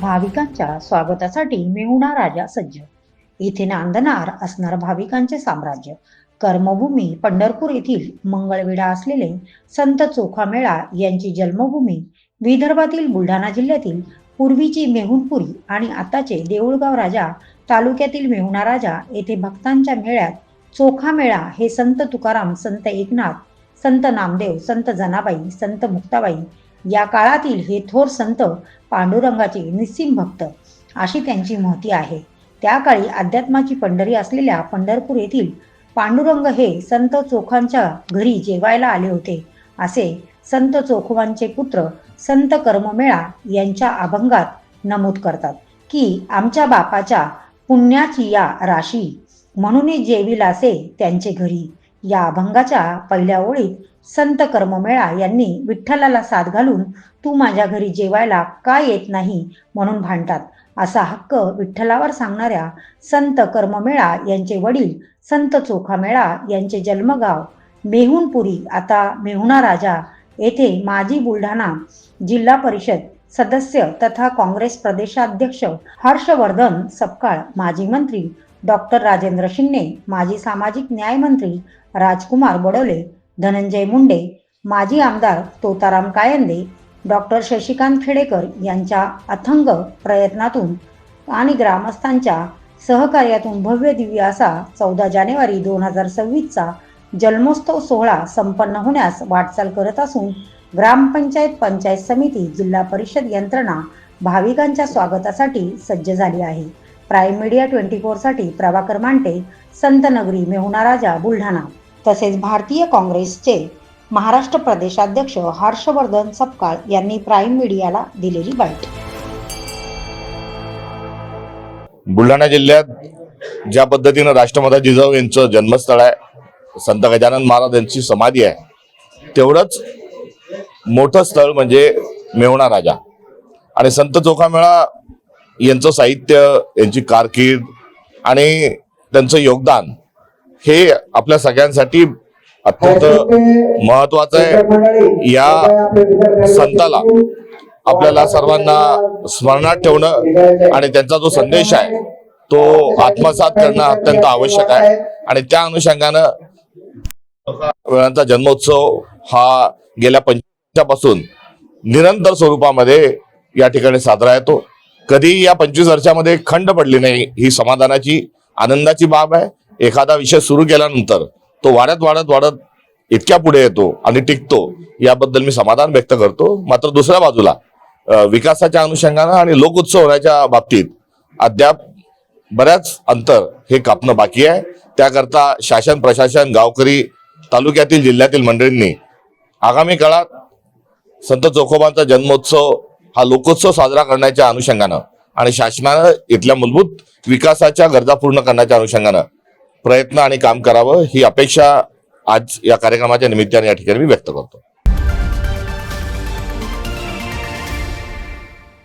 भाविकांच्या स्वागतासाठी मेहुणा राजा सज्ज. येथे नांदणार असणार भाविकांचे साम्राज्य. कर्मभूमी पंढरपूर येथील मंगळवेढा असलेले संत चोखामेळा यांची जन्मभूमी विदर्भातील बुलढाणा जिल्ह्यातील पूर्वीची मेहुणपुरी आणि आताचे देऊळगाव राजा तालुक्यातील मेहुणा राजा येथे भक्तांच्या मेळ्यात चोखा मेळा हे संत तुकाराम संत एकनाथ संत नामदेव संत जनाबाई संत मुक्ताबाई या काळातील हे थोर संत पांडुरंगाचे निस्सिम भक्त अशी त्यांची महती आहे. त्या काळी अध्यात्माची पंढरी असलेल्या पंढरपूर येथील पांडुरंग हे संत चोखांच्या घरी जेवायला आले होते. असे संत चोखवांचे पुत्र संत कर्ममेळा यांच्या अभंगात नमूद करतात की आमच्या बापाच्या पुण्याची या राशी म्हणून जेविलासे त्यांचे घरी. या अभंगाच्या पहिल्या ओळीत संत कर्ममेळा यांनी विठ्ठलाला साथ घालून तू माझ्या घरी जेवायला का येत नाही म्हणून भांडतात. असा हक्क विठ्ठलावर सांगणाऱ्या संत कर्ममेळा यांचे वडील संत चोखामेळा यांचे जन्मगाव मेहुणपुरी आता मेहुणा राजा येथे माजी बुलढाणा जिल्हा परिषद सदस्य तथा काँग्रेस प्रदेशाध्यक्ष हर्षवर्धन सपकाळ माजी मंत्री डॉक्टर राजेंद्र शिंदे माजी सामाजिक न्याय मंत्री राजकुमार बडोले धनंजय मुंडे माजी आमदार तोताराम कायंदे डॉक्टर शशिकांत खेडेकर यांच्या अथंग प्रयत्नातून आणि ग्रामस्थांच्या सहकार्यातून भव्य दिव्य असा चौदा जानेवारी दोन हजार सव्वीसचा जन्मोत्सव सोहळा संपन्न होण्यास वाटचाल करत असून ग्रामपंचायत पंचायत समिती जिल्हा परिषद यंत्रणा भाविकांच्या स्वागतासाठी सज्ज झाली आहे. प्राईम मीडिया ट्वेंटी फोरसाठी प्रभाकर मांटे संतनगरी मेहुणा राजा बुलढाणा. तसेच भारतीय काँग्रेसचे महाराष्ट्र प्रदेशाध्यक्ष हर्षवर्धन सपकाळ यांनी प्राईम मीडियाला दिलेली बाईट बुलढाणा जिल्ह्यात ज्या पद्धतीनं राष्ट्रमाता जिजाऊ यांचं जन्मस्थळ आहे संत गजानन महाराज यांची समाधी आहे तेवढंच मोठं स्थळ म्हणजे मेवणा राजा. आणि संत चोखामेळा यांचं साहित्य यांची कारकीर्द आणि त्यांचं योगदान हे आपल्या सगळ्यांसाठी अत्यंत महत्वाचं आहे. या संताला आपल्याला सर्वांना स्मरणात ठेवणं आणि त्यांचा जो संदेश आहे तो आत्मसात करणं अत्यंत आवश्यक आहे. आणि त्या अनुषंगानं वेळांचा जन्मोत्सव हा गेल्या पंचवीसपासून निरंतर स्वरूपामध्ये या ठिकाणी साजरा येतो. कधी या पंचवीस वर्षामध्ये खंड पडली नाही ही समाधानाची आनंदाची बाब आहे. एखादा विषय सुरू केल्यानंतर तो वाढत वाढत वाढत इतक्या पुढे येतो आणि टिकतो याबद्दल मी समाधान व्यक्त करतो. मात्र दुसऱ्या बाजूला विकासाच्या अनुषंगानं आणि लोकोत्सव होण्याच्या बाबतीत अद्याप बऱ्याच अंतर हे कापणं बाकी आहे. त्याकरता शासन प्रशासन गावकरी तालुक्यातील जिल्ह्यातील मंडळींनी आगामी काळात संत चोखोबांचा जन्मोत्सव हा लोकोत्सव साजरा करण्याच्या अनुषंगानं आणि शासनानं इथल्या मूलभूत विकासाच्या गरजा पूर्ण करण्याच्या अनुषंगानं प्रयत्न आणि काम करावं ही अपेक्षा आज या कार्यक्रमाच्या निमित्ताने या ठिकाणी मी व्यक्त करतो.